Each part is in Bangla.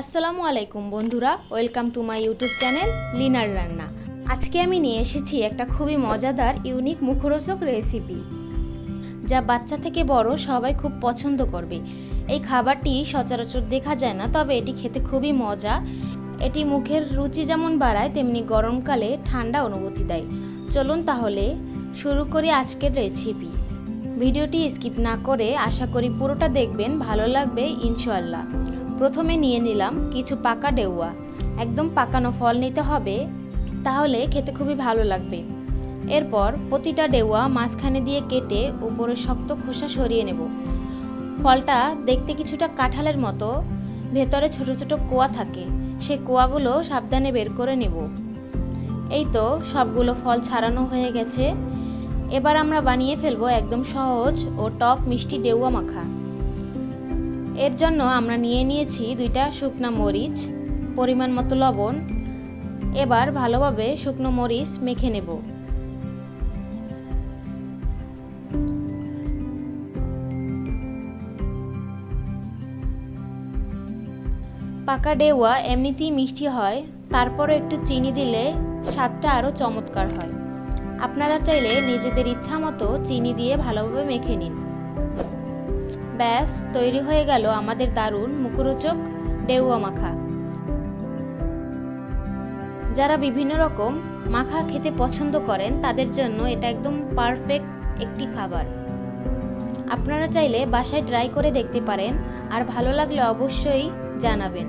আসসালামু আলাইকুম বন্ধুরা, welcome to my YouTube channel liner রান্না। আজকে আমি নিয়ে এসেছি একটা খুবই মজাদার, ইউনিক মুখরোচক রেসিপি, যা বাচ্চা থেকে বড় সবাই খুব পছন্দ করবে। এই খাবারটি সচরাচর দেখা যায় না, তবে এটি খেতে খুবই মজা। এটি মুখের রুচি যেমন বাড়ায়, তেমনি গরমকালে ঠান্ডা অনুভূতি দেয়। চলুন তাহলে শুরু করি আজকের রেসিপি। ভিডিওটি স্কিপ না করে আশা করি পুরোটা দেখবেন, ভালো লাগবে ইনশাল্লাহ প্রথমে নিয়ে নিলাম কিছু পাকা ডেউয়া। একদম পাকানো ফল নিতে হবে, তাহলে খেতে খুবই ভালো লাগবে। এরপর প্রতিটা ডেউয়া মাঝখানে দিয়ে কেটে উপরে শক্ত খোসা সরিয়ে নেব। ফলটা দেখতে কিছুটা কাঁঠালের মতো, ভেতরে ছোট ছোট কোয়া থাকে সেই কোয়াগুলো সাবধানে বের করে নেব। এই তো সবগুলো ফল ছাড়ানো হয়ে গেছে। এবার আমরা বানিয়ে ফেলব একদম সহজ ও টক মিষ্টি ডেউয়া মাখা। এর জন্য আমরা নিয়ে নিয়েছি দুইটা শুকনো মরিচ, পরিমাণ মতো লবণ। এবার ভালোভাবে শুকনো মরিচ মেখে নেব। পাকা ডেওয়া এমনিতেই মিষ্টি হয়, তারপরও একটু চিনি দিলে স্বাদটা আরও চমৎকার হয়। আপনারা চাইলে নিজেদের ইচ্ছা মতো চিনি দিয়ে ভালোভাবে মেখে নিন। ব্যাস, তৈরি হয়ে গেল আমাদের দারুণ মুখরোচক ডেউয়া মাখা যারা বিভিন্ন রকম মাখা খেতে পছন্দ করেন, তাদের জন্য এটা একদম পারফেক্ট একটি খাবার। আপনারা চাইলে বাসায় ট্রাই করে দেখতে পারেন, আর ভালো লাগলে অবশ্যই জানাবেন।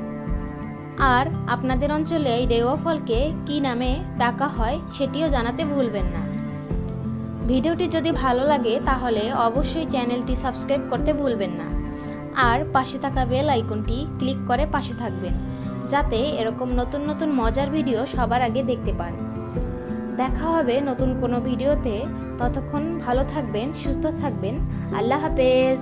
আর আপনাদের অঞ্চলে এই ডেওয়া ফলকে কী নামে ডাকা হয়, সেটিও জানাতে ভুলবেন না। ভিডিওটি যদি ভালো লাগে, তাহলে অবশ্যই চ্যানেলটি সাবস্ক্রাইব করতে ভুলবেন না। আর পাশে থাকা বেল আইকনটি ক্লিক করে পাশে থাকবেন, যাতে এরকম নতুন নতুন মজার ভিডিও সবার আগে দেখতে পান। দেখা হবে নতুন কোনো ভিডিওতে। ততক্ষণ ভালো থাকবেন, সুস্থ থাকবেন। আল্লাহ হাফেজ।